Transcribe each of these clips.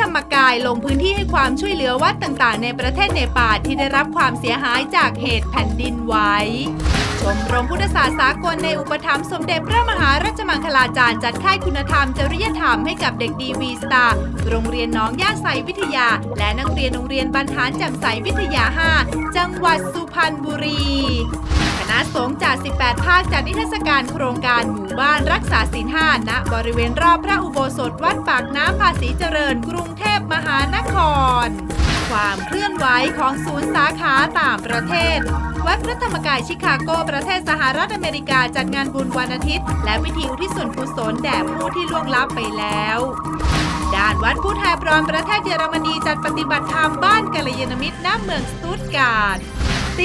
ธรรมกายลงพื้นที่ให้ความช่วยเหลือวัดต่างๆ ในประเทศเนปาลที่ได้รับความเสียหายจากเหตุแผ่นดินไหวชมรมพุทธศาสตร์สากลในอุปถัมภ์สมเด็จพระมหาราชมังคลาจารย์จัดค่ายคุณธรรมจริยธรรมให้กับเด็กดีวีสตาร์โรงเรียนน้องย่าใสวิทยา และนักเรียนโรงเรียนบรรหารแจ่มใสวิทยา 5 จังหวัดสุพรรณบุรี ณะสงฆ์จาก 18 ภาคจัดนิทรรศการโครงการหมู่บ้านรักษาศีลห้าณบริเวณรอบพระอุโบสถวัดปากน้ำภาษีเจริญกรุงเทพมหานคร ความเคลื่อนไหวของศูนย์สาขาต่างประเทศ วัดพระธรรมกายชิคาโกประเทศสหรัฐอเมริกาจัดงานบุญวันอาทิตย์ และพิธีอุทิศส่วนกุศลแด่ผู้ที่ล่วงลับไปแล้วด้านวัดพุทธาพรประเทศเยอรมนีจัดปฏิบัติธรรมบ้านกัลยาณมิตรณเมืองสตุตการ์ด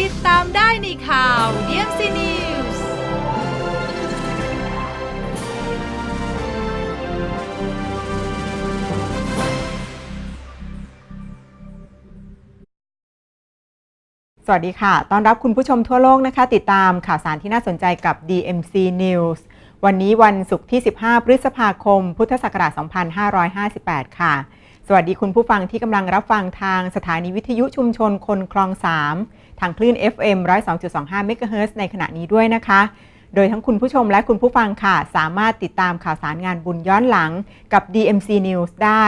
ติดตามได้ในข่าวเดียมซีนิวส์สวัสดีค่ะ ต้อนรับคุณผู้ชมทั่วโลกนะคะ ติดตามข่าวสารที่น่าสนใจกับ DMC News วันนี้วันศุกร์ที่ 15 พฤษภาคม พุทธศักราช 2558 ค่ะ สวัสดีคุณผู้ฟังที่กำลังรับฟังทางสถานีวิทยุชุมชนคนคลอง 3างคลื่น FM 102.25 MHz ในขณะนี้ด้วยนะคะ โดยทั้งคุณผู้ชมและคุณผู้ฟังค่ะ สามารถติดตามข่าวสารงานบุญย้อนหลังกับ DMC News ได้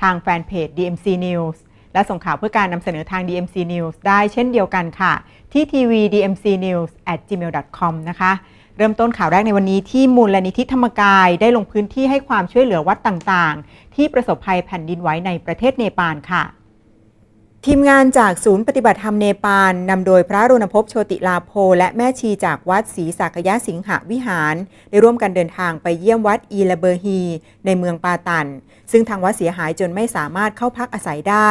ทางแฟนเพจ DMC News และส่งข่าวเพื่อการนำเสนอทาง DMC News ได้เช่นเดียวกันค่ะ ที่ทีวี DMC News at gmail.com นะคะ เริ่มต้นข่าวแรกในวันนี้ที่มูลนิธิธรรมกายได้ลงพื้นที่ให้ความช่วยเหลือวัดต่างๆ ที่ประสบภัยแผ่นดินไหวในประเทศเนปาลค่ะ ทีมงานจากศูนย์ปฏิบัติธรรมเนปาลนำโดยพระรณพพโชติลาโภและแม่ชีจากวัดศรีสักยะสิงหวิหาร ได้ร่วมกันเดินทางไปเยี่ยมวัดอีลาเบอร์ฮี ในเมืองปาตัน ซึ่งทางวัดเสียหายจนไม่สามารถเข้าพักอาศัยได้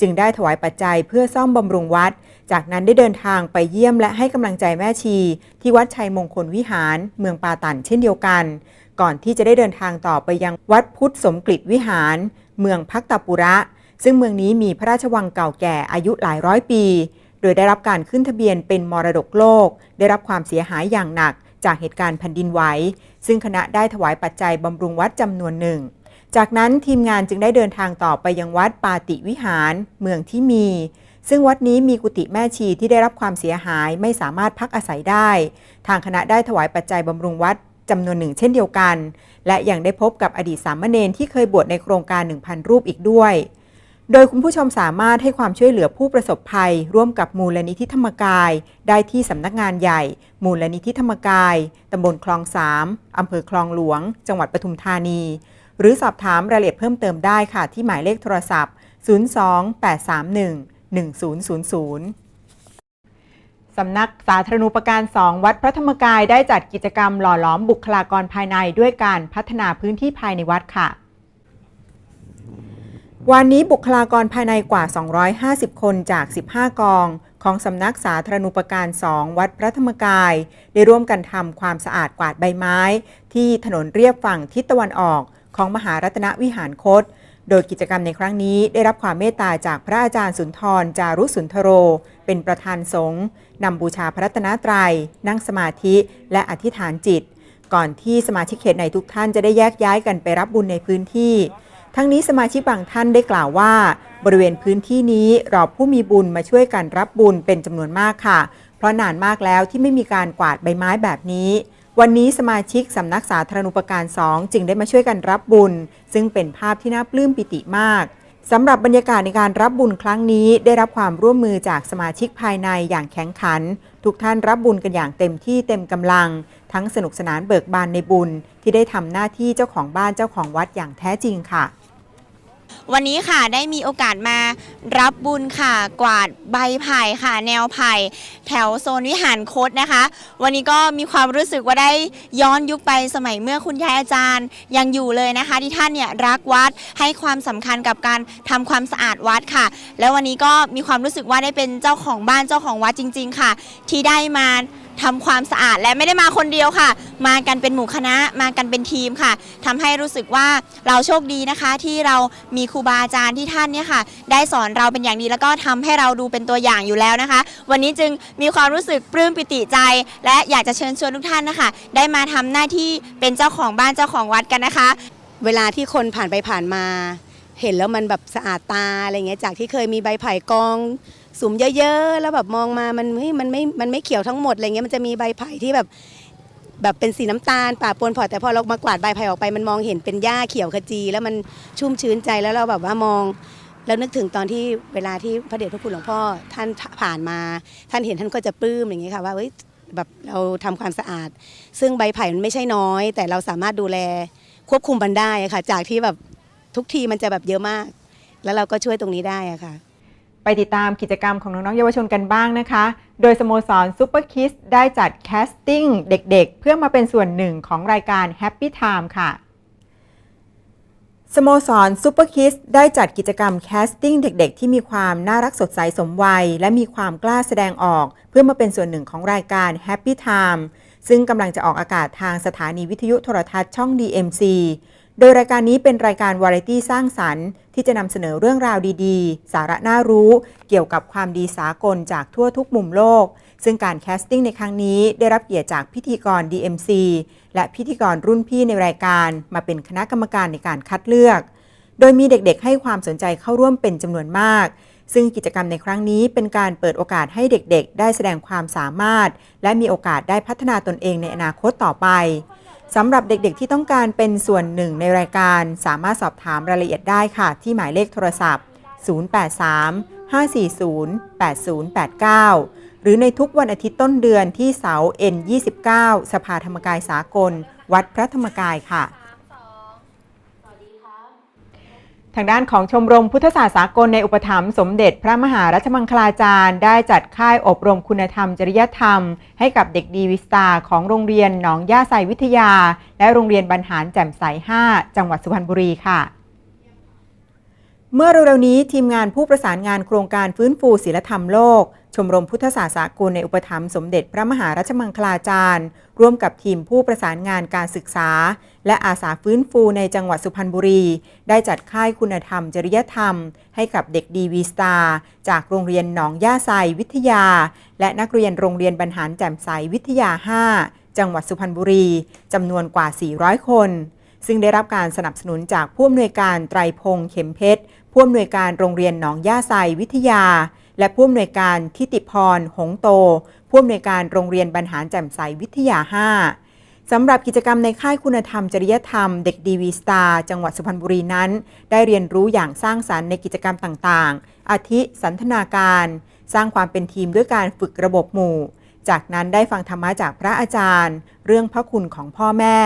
จึงได้ถวายปัจจัยเพื่อซ่อมบำรุงวัด จากนั้นได้เดินทางไปเยี่ยมและให้กำลังใจแม่ชี ที่วัดชัยมงคลวิหาร เมืองปาตันเช่นเดียวกัน ก่อนที่จะได้เดินทางต่อไปยังวัดพุทธสมกฤตวิหาร เมืองพักตปุระ ซึ่งเมืองนี้มีพระราชวังเก่าแก่อายุหลายร้อยปี โดยได้รับการขึ้นทะเบียนเป็นมรดกโลก ได้รับความเสียหายอย่างหนักจากเหตุการณ์แผ่นดินไหว ซึ่งคณะได้ถวายปัจจัยบำรุงวัดจำนวนหนึ่ง จากนั้นทีมงานจึงได้เดินทางต่อไปยังวัดปาติวิหาร เมืองที่มี ซึ่งวัดนี้มีกุฏิแม่ชีที่ได้รับความเสียหายไม่สามารถพักอาศัยได้ ทางคณะได้ถวายปัจจัยบำรุงวัดจำนวนหนึ่งเช่นเดียวกัน และยังได้พบกับอดีตสามเณรที่เคยบวชในโครงการ 1,000 รูปอีกด้วย โดยคุณผู้ชมสามารถให้ความช่วยเหลือผู้ประสบภัย ร่วมกับมูลนิธิธรรมกาย ได้ที่สำนักงานใหญ่ มูลนิธิธรรมกายตำบลคลองสามอำเภอคลองหลวง จังหวัดปทุมธานี หรือสอบถามรายละเอียดเพิ่มเติมได้ค่ะ ที่หมายเลขโทรศัพท์ 02831 1000สำนักสาธารณูปการ 2 วัดพระธรรมกายได้จัดกิจกรรมหล่อหลอมบุคลากรภายในด้วยการพัฒนาพื้นที่ภายในวัดค่ะ วันนี้บุคลากรภายในกว่า 250 คนจาก 15 กอง ของสำนักสาธารณูปการ 2 วัดพระธรรมกาย ได้ร่วมกันทำความสะอาดกวาดใบไม้ ที่ถนนเรียบฝั่งทิศตะวันออก ของมหารัตนวิหารคต โดยกิจกรรมในครั้งนี้ได้รับความเมตตาจากพระอาจารย์สุนทร จารุสุนทโร เป็นประธานสงฆ์นำบูชาพระรัตนตรัย นั่งสมาธิและอธิษฐานจิต ก่อนที่สมาชิกเขตในทุกท่านจะได้แยกย้ายกันไปรับบุญในพื้นที่ ทั้งนี้สมาชิกบางท่านได้กล่าวว่า บริเวณพื้นที่นี้รอผู้มีบุญมาช่วยกันรับบุญเป็นจำนวนมากค่ะ เพราะนานมากแล้วที่ไม่มีการกวาดใบไม้แบบนี้ วันนี้สมาชิกสำนักสาธารณูปการ2จึงได้มาช่วยกันรับบุญ ซึ่งเป็นภาพที่น่าปลื้มปิติมากสำหรับบรรยากาศในการรับบุญครั้งนี้ ได้รับความร่วมมือจากสมาชิกภายในอย่างแข็งขัน ทุกท่านรับบุญกันอย่างเต็มที่เต็มกำลัง ทั้งสนุกสนานเบิกบานในบุญที่ได้ทำหน้าที่เจ้าของบ้านเจ้าของวัดอย่างแท้จริงค่ะ วันนี้ค่ะได้มีโอกาสมารับบุญค่ะ กวาดใบไผ่ค่ะ แนวไผ่แถวโซนวิหารคดนะคะ วันนี้ก็มีความรู้สึกว่าได้ย้อนยุคไปสมัยเมื่อคุณยายอาจารย์ยังอยู่เลยนะคะ ที่ท่านเนี่ยรักวัดให้ความสำคัญกับการทำความสะอาดวัดค่ะ แล้ววันนี้ก็มีความรู้สึกว่าได้เป็นเจ้าของบ้านเจ้าของวัดจริง ๆ ค่ะ ที่ได้มา ทำความสะอาดและไม่ได้มาคนเดียวค่ะ มากันเป็นหมู่คณะมากันเป็นทีมค่ะทำให้รู้สึกว่าเราโชคดีนะคะ ที่เรามีครูบาอาจารย์ที่ท่านเนี่ยค่ะ ได้สอนเราเป็นอย่างดีแล้วก็ทำให้เราดูเป็นตัวอย่างอยู่แล้วนะคะ วันนี้จึงมีความรู้สึกปลื้มปิติใจ และอยากจะเชิญชวนทุกท่านนะคะ ได้มาทำหน้าที่เป็นเจ้าของบ้านเจ้าของวัดกันนะคะ เวลาที่คนผ่านไปผ่านมา เห็นแล้วมันแบบสะอาดตาอะไรเงี้ยจากที่เคยมีใบไผ่กอง สุมเยอะๆ แล้วแบบมองมามันเฮ้ยมันไม่มันไม่เขียวทั้งหมดอะไรเงี้ยมันจะมีใบไผ่ที่แบบแบบเป็นสีน้ำตาลป่าปนพอแต่พอเรามากวาดใบไผ่ออกไปมันมองเห็นเป็นหญ้าเขียวขจี แล้วมันชุ่มชื้นใจแล้วเราแบบว่ามองแล้วนึกถึงตอนที่เวลาที่พระเดชพระคุณหลวงพ่อท่านผ่านมา ท่านเห็นท่านก็จะปลื้มอย่างเงี้ยค่ะว่าเฮ้ยแบบเราทำความสะอาด ซึ่งใบไผ่มันไม่ใช่น้อย แต่เราสามารถดูแลควบคุมมันได้ค่ะ จากที่แบบทุกทีมันจะแบบเยอะมาก แล้วเราก็ช่วยตรงนี้ได้ค่ะ ไปติดตามกิจกรรมของน้องๆเยาวชนกันบ้างนะคะ โดยสโมสรซูเปอร์คิสได้จัดแคสติ้งเด็กๆ เพื่อมาเป็นส่วนหนึ่งของรายการ Happy Time ค่ะสโมสรซูเปอร์คิสได้จัดกิจกรรมแคสติ้งเด็กๆ ที่มีความน่ารักสดใสสมวัย และมีความกล้าแสดงออก เพื่อมาเป็นส่วนหนึ่งของรายการ Happy Time ซึ่งกำลังจะออกอากาศทางสถานีวิทยุโทรทัศน์ช่อง DMC โดยรายการนี้เป็นรายการวาไรตี้สร้างสรรค์ที่จะนำเสนอเรื่องราวดีๆ สาระน่ารู้ เกี่ยวกับความดีสากลจากทั่วทุกมุมโลก ซึ่งการแคสติ้งในครั้งนี้ได้รับเกียรติจากพิธีกร DMC และพิธีกรรุ่นพี่ในรายการมาเป็นคณะกรรมการในการคัดเลือก โดยมีเด็กๆ ให้ความสนใจเข้าร่วมเป็นจำนวนมาก ซึ่งกิจกรรมในครั้งนี้เป็นการเปิดโอกาสให้เด็กๆ ได้แสดงความสามารถ และมีโอกาสได้พัฒนาตนเองในอนาคตต่อไป สำหรับเด็กๆที่ต้องการเป็นส่วนหนึ่งในรายการ สามารถสอบถามรายละเอียดได้ค่ะ ที่หมายเลขโทรศัพท์ 083 540 8089 หรือในทุกวันอาทิตย์ต้นเดือนที่เสา N29 สภาธรรมกายสากล วัดพระธรรมกายค่ะ ทางด้านของชมรมพุทธศาสตร์สากลในอุปถัมภ์สมเด็จพระมหารัชมังคลาจารย์ ได้จัดค่ายอบรมคุณธรรม จริยธรรม ให้กับเด็กดีวิสตาของโรงเรียนหนองย่าไซวิทยา และโรงเรียนบรรหารแจ่มใส 5 จังหวัดสุพรรณบุรีค่ะ เมื่อเร็วๆนี้ทีมงานผู้ประสานงานโครงการฟื้นฟูศิลธรรมโลก ชมรมพุทธศาสตร์สากลในอุปถัมภ์สมเด็จพระมหารัชมังคลาจารย์ ร่วมกับทีมผู้ประสานงานการศึกษา และอาสาฟื้นฟูในจังหวัดสุพรรณบุรี ได้จัดค่ายคุณธรรม จริยธรรม ให้กับเด็กดีวีสตาร์จากโรงเรียนหนองย่าไซวิทยา และนักเรียนโรงเรียนบรรหารแจ่มใสวิทยา 5 จังหวัดสุพรรณบุรีจำนวนกว่า 400 คน ซึ่งได้รับการสนับสนุนจากผู้อำนวยการไตรพงษ์เข็มเพชรผู้อำนวยการโรงเรียนหนองย่าไซวิทยา และผู้อำนวยการทิติพร หงโต ผู้อำนวยการโรงเรียนบรรหารแจ่มใสวิทยา 5 สำหรับกิจกรรมในค่ายคุณธรรม จริยธรรม เด็กดีวีสตาร์จังหวัดสุพรรณบุรีนั้น ได้เรียนรู้อย่างสร้างสรรค์ในกิจกรรมต่างๆ อาทิสันทนาการ สร้างความเป็นทีมด้วยการฝึกระบบหมู่ จากนั้นได้ฟังธรรมะจากพระอาจารย์ เรื่องพระคุณของพ่อแม่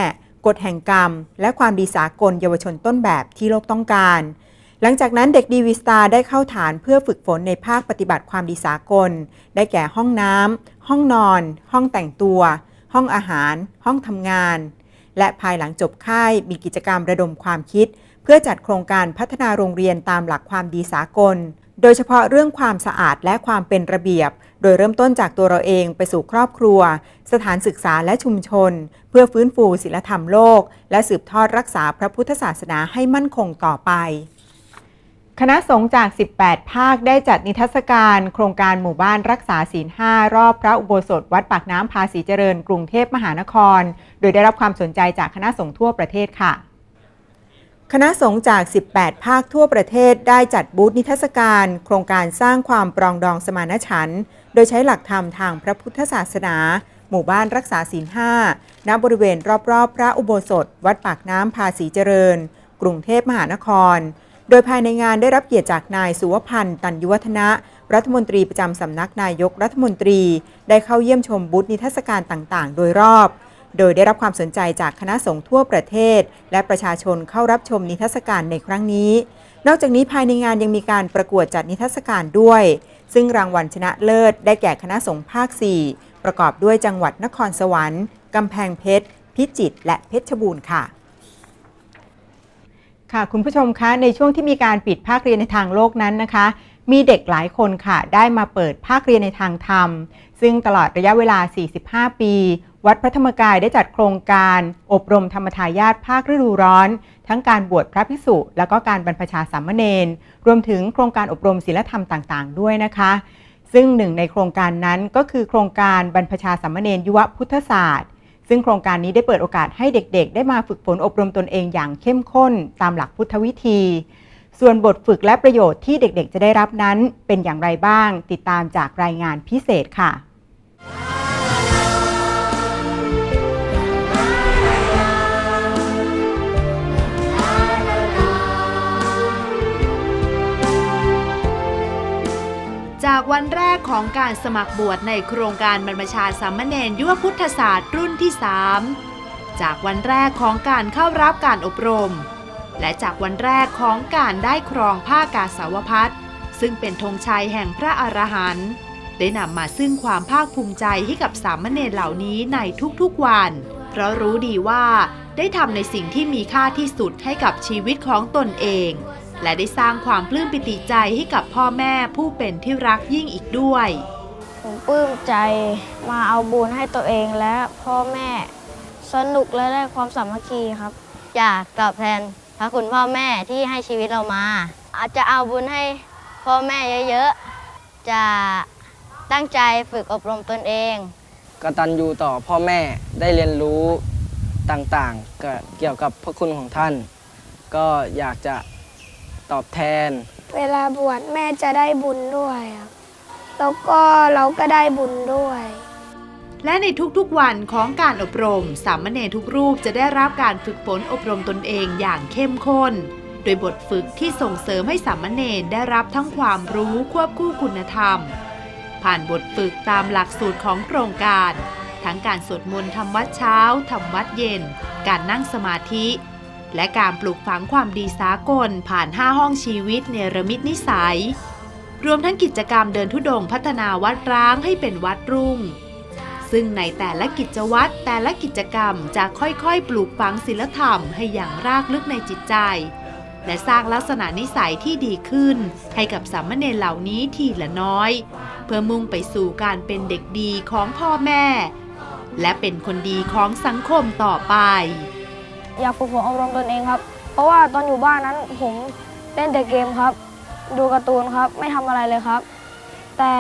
กฎแห่งกรรม และความดีสากลเยาวชนต้นแบบที่โลกต้องการ หลังจากนั้นเด็กดีวีสตาได้เข้าฐานเพื่อฝึกฝนในภาคปฏิบัติความดีสากล ได้แก่ห้องน้ำ ห้องนอน ห้องแต่งตัว ห้องอาหาร ห้องทำงาน และภายหลังจบค่ายมีกิจกรรมระดมความคิด เพื่อจัดโครงการพัฒนาโรงเรียนตามหลักความดีสากล โดยเฉพาะเรื่องความสะอาดและความเป็นระเบียบ โดยเริ่มต้นจากตัวเราเองไปสู่ครอบครัว สถานศึกษาและชุมชน เพื่อฟื้นฟูศิลธรรมโลก และสืบทอดรักษาพระพุทธศาสนาให้มั่นคงต่อไป คณะสงฆ์จาก 18 ภาคได้จัดนิทรรศการ โครงการหมู่บ้านรักษาศีล 5 รอบพระอุโบสถวัดปากน้ำภาษีเจริญกรุงเทพมหานคร โดยได้รับความสนใจจากคณะสงฆ์ทั่วประเทศค่ะ คณะสงฆ์จาก 18 ภาคทั่วประเทศได้จัดบูธนิทรรศการ โครงการสร้างความปรองดองสมานฉันท์โดยใช้หลักธรรมทางพระพุทธศาสนา หมู่บ้านรักษาศีล 5 ณ บริเวณรอบๆ พระอุโบสถ วัดปากน้ำภาษีเจริญ กรุงเทพมหานคร โดยภายในงานได้รับเกียรติจากนายสุวพันธ์ตันยุวัฒนะ รัฐมนตรีประจำสำนักนายกรัฐมนตรี ได้เข้าเยี่ยมชมบูธนิทรรศการต่างๆ โดยรอบ โดยได้รับความสนใจจากคณะสงฆ์ทั่วประเทศ และประชาชนเข้ารับชมนิทรรศการในครั้งนี้ นอกจากนี้ภายในงานยังมีการประกวดจัดนิทรรศการด้วย ซึ่งรางวัลชนะเลิศ ได้แก่คณะสงฆ์ภาค 4 ประกอบด้วยจังหวัดนครสวรรค์กำแพงเพชร พิจิตรและเพชรบูรณ์ค่ะ ค่ะคุณผู้ชมคะในช่วงที่มีการปิดภาคเรียนในทางโลกนั้นนะคะ มีเด็กหลายคนค่ะ ได้มาเปิดภาคเรียนในทางธรรม ซึ่งตลอดระยะเวลา 45 ปี วัดพระธรรมกายได้จัดโครงการ อบรมธรรมทายาทภาคฤดูร้อน ทั้งการบวชพระภิกษุ แล้วก็การบรรพชาสามเณรรวมถึงโครงการอบรมศีลธรรมต่าง ๆ ด้วยนะคะ ซึ่งหนึ่งในโครงการนั้นก็คือโครงการบรรพชาสามเณรยุวพุทธศาสตร์ ซึ่งโครงการนี้ได้เปิดโอกาสให้เด็กๆ ได้มาฝึกฝนอบรมตนเองอย่างเข้มข้น ตามหลักพุทธวิธี ส่วนบทฝึกและประโยชน์ที่เด็กๆ จะได้รับนั้นเป็นอย่างไรบ้าง ติดตามจากรายงานพิเศษค่ะ ของการสมัครบวชในโครงการบรรพชาสามเณรยุวพุทธศาสตร์รุ่นที่ 3 จากวันแรกของการเข้ารับการอบรม และจากวันแรกของการได้ครองผ้ากาสาวพัดซึ่งเป็นธงชัยแห่งพระอรหันต์ได้นำมาซึ่งความภาคภูมิใจให้กับสามเณรเหล่านี้ในทุกๆวัน เพราะรู้ดีว่าได้ทำในสิ่งที่มีค่าที่สุดให้กับชีวิตของตนเอง และได้สร้างความปลื้มปิติใจให้กับพ่อแม่ผู้เป็นที่รักยิ่งอีกด้วย ผมปลื้มใจมาเอาบุญให้ตัวเองและพ่อแม่ สนุกและได้ความสามัคคีครับ อยากตอบแทนพระคุณพ่อแม่ที่ให้ชีวิตเรามา อาจจะเอาบุญให้พ่อแม่เยอะๆ จะตั้งใจฝึกอบรมตนเองกตัญญูต่อพ่อแม่ได้เรียนรู้ต่างๆก็เกี่ยวกับพระคุณของท่าน ก็อยากจะ ตอบแทน เวลาบวชแม่จะได้บุญด้วยครับแล้วก็เราก็ได้บุญด้วย และในทุกๆวันของการอบรม สามเณรทุกรูปจะได้รับการฝึกฝนอบรมตนเองอย่างเข้มข้น โดยบทฝึกที่ส่งเสริมให้สามเณรได้รับทั้งความรู้ควบคู่คุณธรรม ผ่านบทฝึกตามหลักสูตรของโครงการ ทั้งการสวดมนต์ทำวัดเช้าทำวัดเย็น การนั่งสมาธิ และการปลูกฝังความดีสากลผ่าน 5 ห้องชีวิตเนรมิตนิสัย รวมทั้งกิจกรรมเดินทุดงพัฒนาวัดร้างให้เป็นวัดรุ่ง ซึ่งในแต่ละกิจวัตรแต่ละกิจกรรมจะค่อยๆ ปลูกฝังศีลธรรมให้อย่างรากลึกในจิตใจ และสร้างลักษณะนิสัยที่ดีขึ้น ให้กับสามเณรเหล่านี้ทีละน้อย เพื่อมุ่งไปสู่การเป็นเด็กดีของพ่อแม่ และเป็นคนดีของสังคมต่อไป อยากฝึกฝนอบรมตนเองครับ เพราะว่าตอนอยู่บ้านนั้นผมเล่นแต่เกมครับ ดูการ์ตูนครับ ไม่ทำอะไรเลยครับ แต่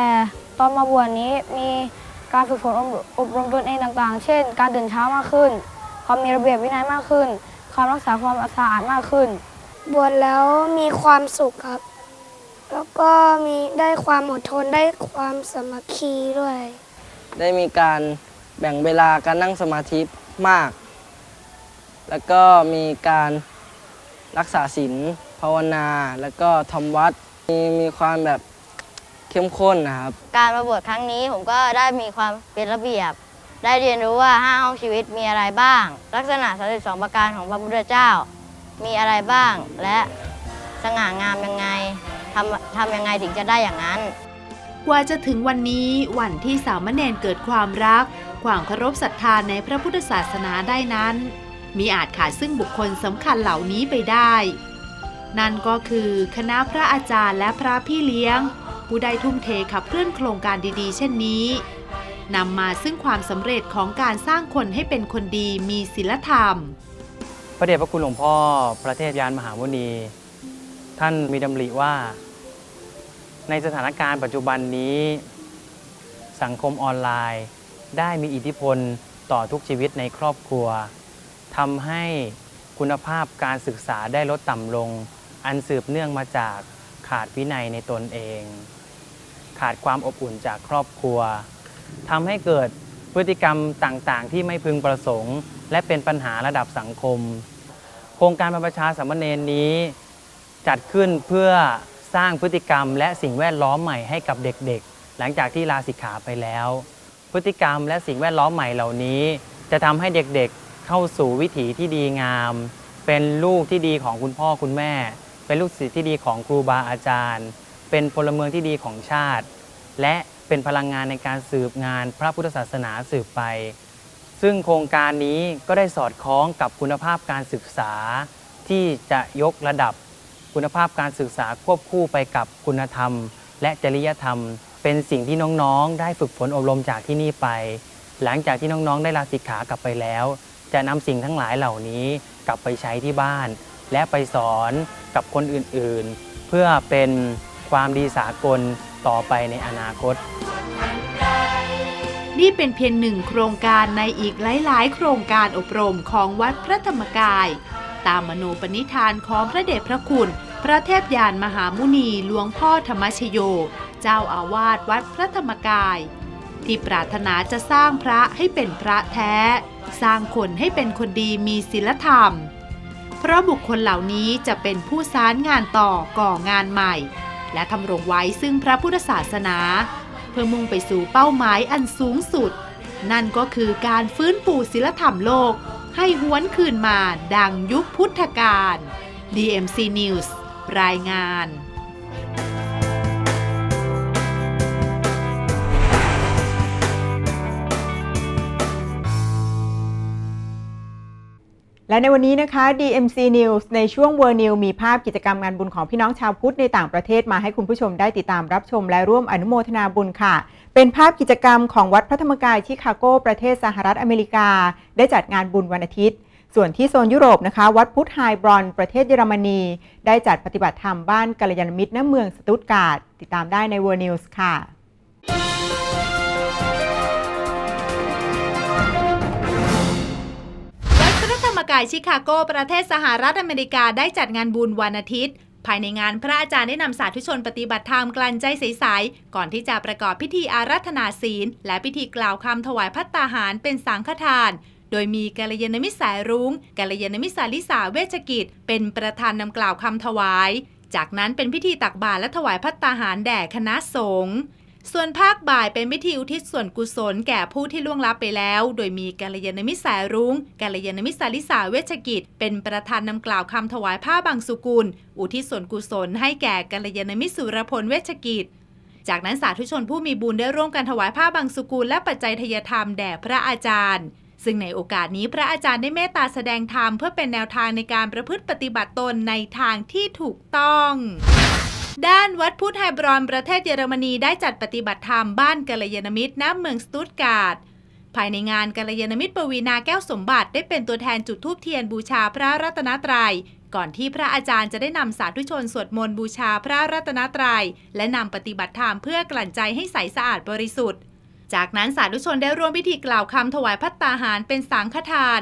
ตอนมาบวชนี้มีการฝึกฝนอบอบรมตนเองต่างๆ เช่น การตื่นเช้ามากขึ้น ความมีระเบียบวินัยมากขึ้น ความรักษาความสะอาดมากขึ้น บวชแล้วมีความสุขครับ แล้วก็มีได้ความอดทนได้ความสามัคคีด้วย ได้มีการแบ่งเวลาการนั่งสมาธิมาก แล้วก็มีการรักษาศีลภาวนา แล้วก็ทำวัดมีมีความแบบเข้มข้นนะครับ การมาบวชครั้งนี้ผมก็ได้มีความเป็นระเบียบ ได้เรียนรู้ว่าห้าห้องชีวิตมีอะไรบ้าง ลักษณะ 32 ประการของพระพุทธเจ้า มีอะไรบ้าง และสง่างามยังไงทำทำยังไงถึงจะได้อย่างนั้น กว่าจะถึงวันนี้วันที่สามเณรเกิดความรัก ความเคารพศรัทธาในพระพุทธศาสนาได้นั้น มีอาจขาดซึ่งบุคคลสำคัญเหล่านี้ไปได้ นั่นก็คือคณะพระอาจารย์และพระพี่เลี้ยง ผู้ได้ทุ่มเทขับเคลื่อนโครงการดีๆ เช่นนี้นำมาซึ่งความสำเร็จของการสร้างคนให้เป็นคนดีมีศีลธรรม พระเดชพระคุณหลวงพ่อพระเทพยานมหามุนีท่านมีดำริว่า ในสถานการณ์ปัจจุบันนี้ สังคมออนไลน์ ได้มีอิทธิพลต่อทุกชีวิตในครอบครัว ทำให้คุณภาพการศึกษาได้ลดต่ำลง อันสืบเนื่องมาจากขาดวินัยในตนเอง ขาดความอบอุ่นจากครอบครัวทำให้เกิดพฤติกรรมต่างๆ ที่ไม่พึงประสงค์ และเป็นปัญหาระดับสังคม โครงการบรรพชาสามเณรนี้ จัดขึ้นเพื่อสร้างพฤติกรรม และสิ่งแวดล้อมใหม่ให้กับเด็กๆ หลังจากที่ลาสิกขาไปแล้ว พฤติกรรมและสิ่งแวดล้อมใหม่เหล่านี้ จะทำให้เด็กๆ เข้าสู่วิถีที่ดีงาม เป็นลูกที่ดีของคุณพ่อคุณแม่ เป็นลูกศิษย์ที่ดีของครูบาอาจารย์ เป็นพลเมืองที่ดีของชาติ และเป็นพลังงานในการสืบงานพระพุทธศาสนาสืบไป ซึ่งโครงการนี้ก็ได้สอดคล้องกับคุณภาพการศึกษา ที่จะยกระดับคุณภาพการศึกษาควบคู่ไปกับคุณธรรม และจริยธรรม เป็นสิ่งที่น้องๆ ได้ฝึกฝนอบรมจากที่นี่ไป หลังจากที่น้องๆ ได้ลาสิกขากลับไปแล้ว จะนำสิ่งทั้งหลายเหล่านี้กลับไปใช้ที่บ้าน และไปสอนกับคนอื่นๆ เพื่อเป็นความดีสากลต่อไปในอนาคต นี่เป็นเพียงหนึ่งโครงการในอีกหลาย ๆ โครงการอบรมของวัดพระธรรมกาย ตามมโนปณิธานของพระเดชพระคุณ พระเทพยานมหามุนีหลวงพ่อธรรมชโย เจ้าอาวาสวัดพระธรรมกาย ที่ปรารถนาจะสร้างพระให้เป็นพระแท้ สร้างคนให้เป็นคนดีมีศีลธรรม เพราะบุคคลเหล่านี้จะเป็นผู้สารงานต่อก่องานใหม่ และทำรงไว้ซึ่งพระพุทธศาสนา เพื่อมุ่งไปสู่เป้าหมายอันสูงสุด นั่นก็คือการฟื้นฟูศีลธรรมโลก ให้หวนคืนมาดังยุคพุทธกาล DMC News รายงาน และในวันนี้นะคะ DMC News ในช่วง World News มีภาพกิจกรรมงานบุญของพี่น้องชาวพุทธในต่างประเทศมาให้คุณผู้ชมได้ติดตามรับชมและร่วมอนุโมทนาบุญค่ะ เป็นภาพกิจกรรมของวัดพระธรรมกายชิคาโกประเทศสหรัฐอเมริกา ได้จัดงานบุญวันอาทิตย์ ส่วนที่โซนยุโรปนะคะ วัดพุทธไฮบรอน ประเทศเยอรมนี ได้จัดปฏิบัติธรรมบ้านกัลยาณมิตรณเมืองสตุตการ์ดติดตามได้ใน World News ค่ะ ดพระธรรมกายชิคาโกประเทศสหรัฐอเมริกาได้จัดงานบุญวันอาทิตย์ ภายในงานพระอาจารย์ได้นำสาธุชนปฏิบัติธรรมกลั่นใจใสๆก่อนที่จะประกอบพิธีอาราธนาศีล และพิธีกล่าวคำถวายพัตตาหารเป็นสังฆทาน โดยมีกัลยาณมิตรสายรุ้งกัลยาณมิตรสาลิสาเวชกิจ เป็นประธานนำกล่าวคำถวาย จากนั้นเป็นพิธีตักบาตรและถวายพัตตาหารแด่คณะสงฆ์ ส่วนภาคบ่ายเป็นพิธีอุทิศส่วนกุศลแก่ผู้ที่ล่วงลับไปแล้ว โดยมีกัลยาณมิตรสายรุ้งกัลยาณมิตรสาลิสาเวชกิจ เป็นประธานนำกล่าวคำถวายผ้าบางสุกุล อุทิศส่วนกุศลให้แก่กัลยาณมิตรสุรพลเวชกิจ จากนั้นสาธุชนผู้มีบุญได้ร่วมกันถวายผ้าบางสุกุลและปัจจัยทยธรรมแด่พระอาจารย์ ซึ่งในโอกาสนี้พระอาจารย์ได้เมตตาแสดงธรรมเพื่อเป็นแนวทางในการประพฤติปฏิบัติตนในทางที่ถูกต้อง ด้านวัดพุทธไฮบรอนประเทศเยอรมนีได้จัดปฏิบัติธรรมบ้านกัลยาณมิตรณเมืองสตุตการ์ดภายในงานกัลยาณมิตรปวีนาแก้วสมบัติได้เป็นตัวแทนจุดธูปเทียนบูชาพระรัตนตรัย ก่อนที่พระอาจารย์จะได้นำสาธุชนสวดมนต์บูชาพระรัตนตรัย และนำปฏิบัติธรรมเพื่อกลั่นใจให้ใสสะอาดบริสุทธิ์ จากนั้นสาธุชนได้ร่วมพิธีกล่าวคำถวายพัตตาหารเป็นสังฆทาน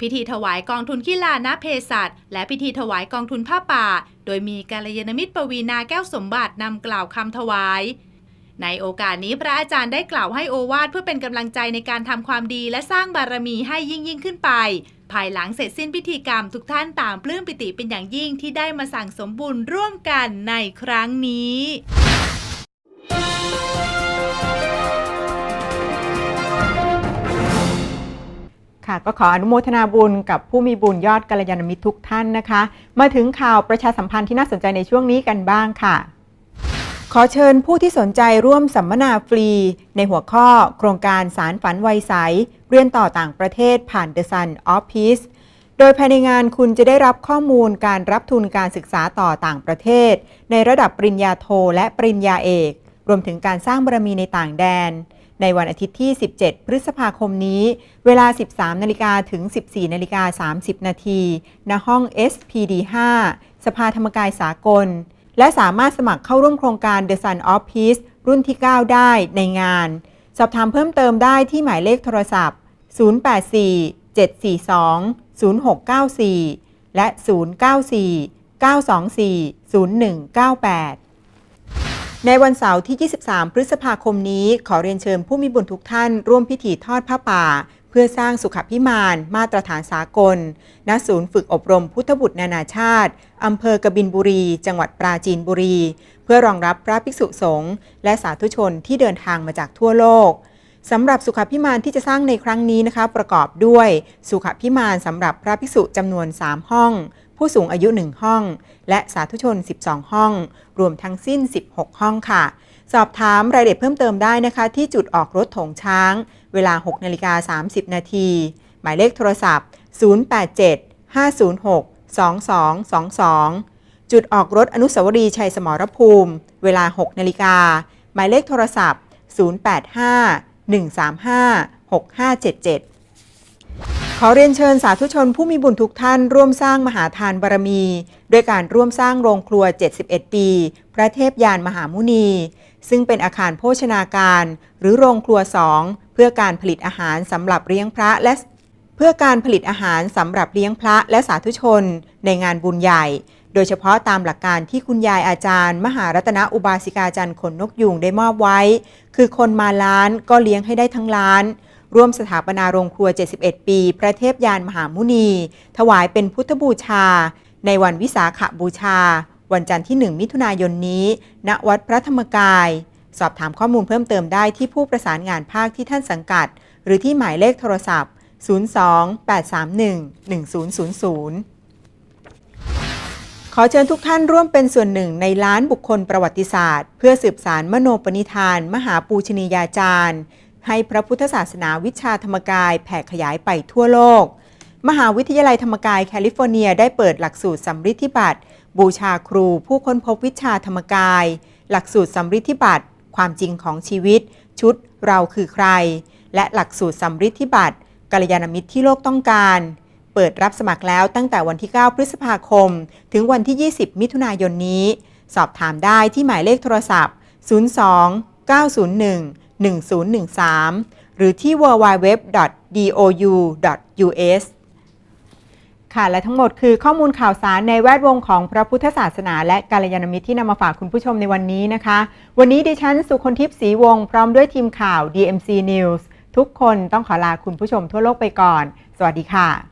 พิธีถวายกองทุนกีฬานาเพศัตและพิธีถวายกองทุนผ้าป่า โดยมีกาลยานมิตรปวีนาแก้วสมบัตินำกล่าวคำถวาย ในโอกาสนี้พระอาจารย์ได้กล่าวให้โอวาทเพื่อเป็นกำลังใจในการทำความดีและสร้างบารมีให้ยิ่งยิ่งขึ้นไป ภายหลังเสร็จสิ้นพิธีกรรมทุกท่านต่างปลื้มปิติเป็นอย่างยิ่งที่ได้มาสั่งสมบุญร่วมกันในครั้งนี้ ค่ะก็ขออนุโมทนาบุญกับผู้มีบุญยอดกัลยาณมิตรทุกท่านนะคะ มาถึงข่าวประชาสัมพันธ์ที่น่าสนใจในช่วงนี้กันบ้างค่ะ ขอเชิญผู้ที่สนใจร่วมสัมมนาฟรี ในหัวข้อ โครงการสารฝันวัยใส เรียนต่อต่างประเทศผ่าน The Sun of Peace โดยภายในงานคุณจะได้รับข้อมูลการรับทุนการศึกษาต่อต่างประเทศ ในระดับปริญญาโทและปริญญาเอก รวมถึงการสร้างบารมีในต่างแดน ในวันอาทิตย์ที่ 17 พฤษภาคมนี้ เวลา 13 นาฬิกาถึง 14 นาฬิกา 30 นาทีณห้อง SPD 5 สภาธรรมกายสากล และสามารถสมัครเข้าร่วมโครงการ The Sun of Peace รุ่นที่ 9 ได้ในงาน สอบถามเพิ่มเติมได้ที่หมายเลขโทรศัพท์ 084 742 0694 และ 094 924 0198 ในวันเสาร์ที่ 23 พฤษภาคมนี้ ขอเรียนเชิญผู้มีบุญทุกท่าน ร่วมพิธีทอดผ้าป่า เพื่อสร้างสุขพิมาน มาตรฐานสากล ณ ศูนย์ฝึกอบรมพุทธบุตรนานาชาติ อำเภอกบินบุรี จังหวัดปราจีนบุรี เพื่อรองรับพระภิกษุสงฆ์และสาธุชนที่เดินทางมาจากทั่วโลก สำหรับสุขพิมานที่จะสร้างในครั้งนี้นะคะประกอบด้วยสุขพิมานสำหรับพระภิกษุจำนวน 3 ห้อง ผู้สูงอายุ 1 ห้อง และสาธุชน 12 ห้อง รวมทั้งสิ้น 16 ห้องค่ะ สอบถามรายละเอียดเพิ่มเติมได้นะคะ ที่จุดออกรถโถงช้าง เวลา 6นาฬิกา30 นาที หมายเลขโทรศัพท์ 087 506 2222 จุดออกรถอนุสาวรีย์ชัยสมรภูมิ เวลา 6นาฬิกาหมายเลขโทรศัพท์ 085 135 6577 ขอเรียนเชิญสาธุชนผู้มีบุญทุกท่านร่วมสร้างมหาทานบารมี ด้วยการร่วมสร้างโรงครัว 71 ปี พระเทพยานมหามุนี ซึ่งเป็นอาคารโภชนาการ หรือโรงครัว2เพื่อการผลิตอาหารสำหรับเลี้ยงพระและเพื่อการผลิตอาหารสำหรับเลี้ยงพระและสาธุชนในงานบุญใหญ่ โดยเฉพาะตามหลักการที่คุณยายอาจารย์ มหารัตนอุบาสิกาจันทร์ขนนกยูงได้มอบไว้ คือคนมาล้านก็เลี้ยงให้ได้ทั้งล้าน ร่วมสถาปนาโรงครัว 71 ปี พระเทพยานมหามุนี ถวายเป็นพุทธบูชา ในวันวิสาขบูชา วันจันทร์ที่ 1 มิถุนายนนี้ ณวัดพระธรรมกาย สอบถามข้อมูลเพิ่มเติมได้ที่ผู้ประสานงานภาคที่ท่านสังกัด หรือที่หมายเลขโทรศัพท์ 02-831-1000 ขอเชิญทุกท่านร่วมเป็นส่วนหนึ่งในล้านบุคคลประวัติศาสตร์ เพื่อสืบสารมโนปณิธาน มหาปูชนียาจารย์ ให้พระพุทธศาสนาวิชาธรรมกายแผ่ขยายไปทั่วโลก มหาวิทยาลัยธรรมกายแคลิฟอร์เนียได้เปิดหลักสูตรสัมฤทธิบัตรบูชาครูผู้ค้นพบวิชาธรรมกาย หลักสูตรสัมฤทธิบัตรความจริงของชีวิต ชุดเราคือใคร และหลักสูตรสัมฤทธิบัตรกัลยาณมิตรที่โลกต้องการ เปิดรับสมัครแล้วตั้งแต่วันที่ 9 พฤษภาคม ถึงวันที่ 20 มิถุนายนนี้ สอบถามได้ที่หมายเลขโทรศัพท์ 02 901 1013 หรือที่ www.dou.us ค่ะ และทั้งหมดคือข้อมูลข่าวสารในแวดวงของพระพุทธศาสนาและกาลยานมิตรที่นำมาฝากคุณผู้ชมในวันนี้นะคะ วันนี้ดิฉันสุคนทิพย์ศรีวงศ์พร้อมด้วยทีมข่าว DMC News ทุกคนต้องขอลาคุณผู้ชมทั่วโลกไปก่อน สวัสดีค่ะ